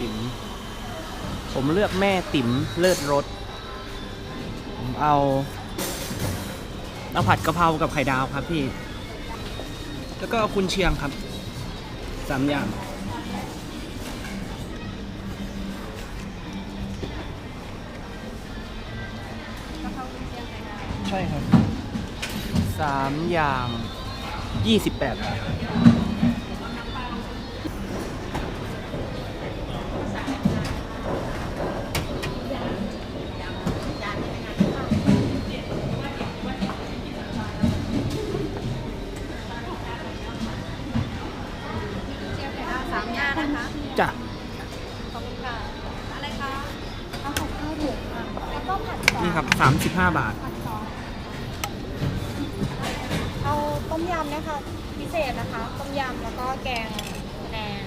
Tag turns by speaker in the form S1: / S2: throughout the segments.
S1: ติ๋มผมเลือกแม่ติ๋มเลิศรสผมเอาเอาผัดกะเพรากับไข่ดาวครับพี่ แล้วก็เอาคุณเชียงครับสามอย่างใช่ครับสามอย่างยี่สิบแปดบาท
S2: นนะคะ
S1: จ้ะ
S2: ขอบคุณค่ะ อะไรคะเอาของข้าวถุงค่ะแล้วก็ผัดซอส
S1: นี่ครับสามสิบห้าบาท
S2: ผัดซอสเอาต้มยำนะคะ พิเศษนะคะ ต้มยำแล้วก็แกงแหนง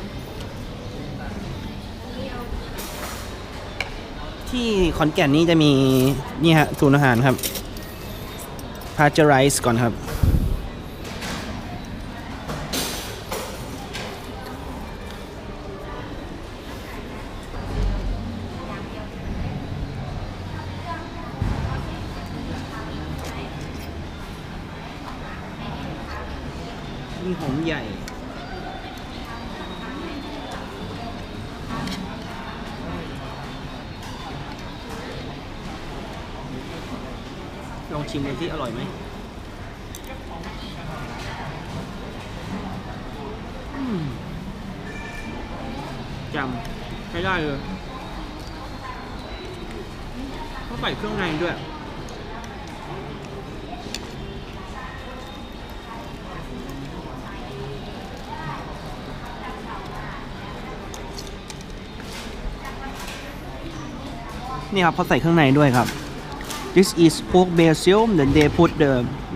S2: อันนี้เอา
S1: ที่ขอนแก่นนี่จะมี นี่ฮะศูนย์อาหารครับพา s เจอไรส์ก่อนครับ มีหอมใหญ่ลองชิมดูที่อร่อยไหมอืมจำใช้ได้เลยเขาใส่เครื่องในด้วย นี่ครับเขาใส่เครื่องในด้วยครับ This is pork basil then they put the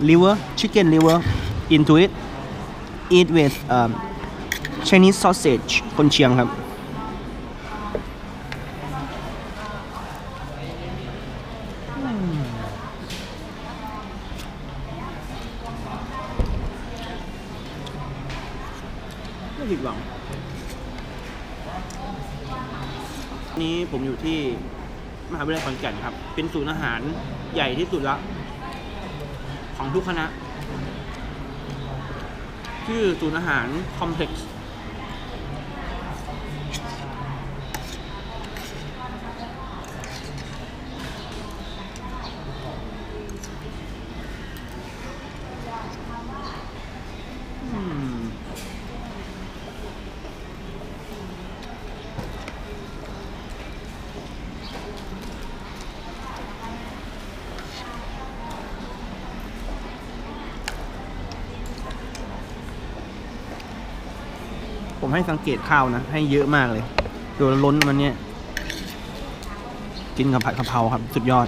S1: liver chicken liver into it eat with um, Chinese sausage คนเชียงครับ ไม่ผิดหวังนี้ผมอยู่ที่ มหาวิทยาลัยขอนแก่นครับ เป็นศูนย์อาหารใหญ่ที่สุดละ ของทุกคณะ ชื่อศูนย์อาหารคอมเพล็กซ์ ผมให้สังเกตข้าวนะ ให้เยอะมากเลยดูล้นมันเนี่ย กินกับผัดกะเพราครับ สุดยอด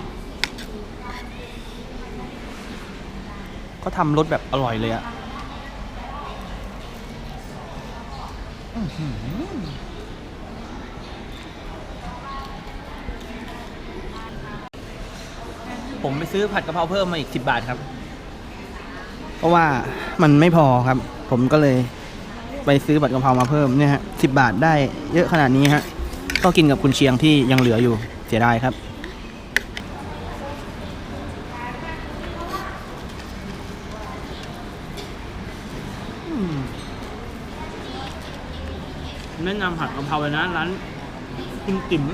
S1: เขาทำรสแบบอร่อยเลยอะผมไปซื้อผัดกะเพราเพิ่มมาอีกสิบบาทครับ เพราะว่ามันไม่พอครับ ผมก็เลย ไปซื้อบัตรกะเพรามาเพิ่มเนี่ยฮะสิบาทได้เยอะขนาดนี้ฮะก็กินกับคุณเชียงที่ยังเหลืออยู่เสียดายครับ แนะนำผัดกะเพราเลยนะร้านคุณติ๋ม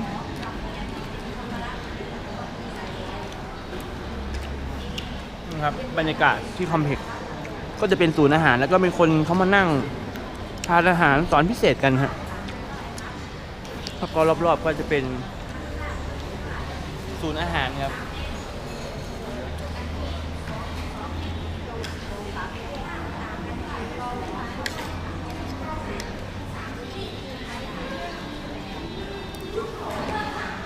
S1: นะครับบรรยากาศที่คอมเพล็กซ์ก็จะเป็นศูนย์อาหาร แล้วก็เป็นคนเขามานั่ง ทานอาหารสอนพิเศษกันฮะแล้วก็รอบๆก็จะเป็นศูนย์อาหารครับ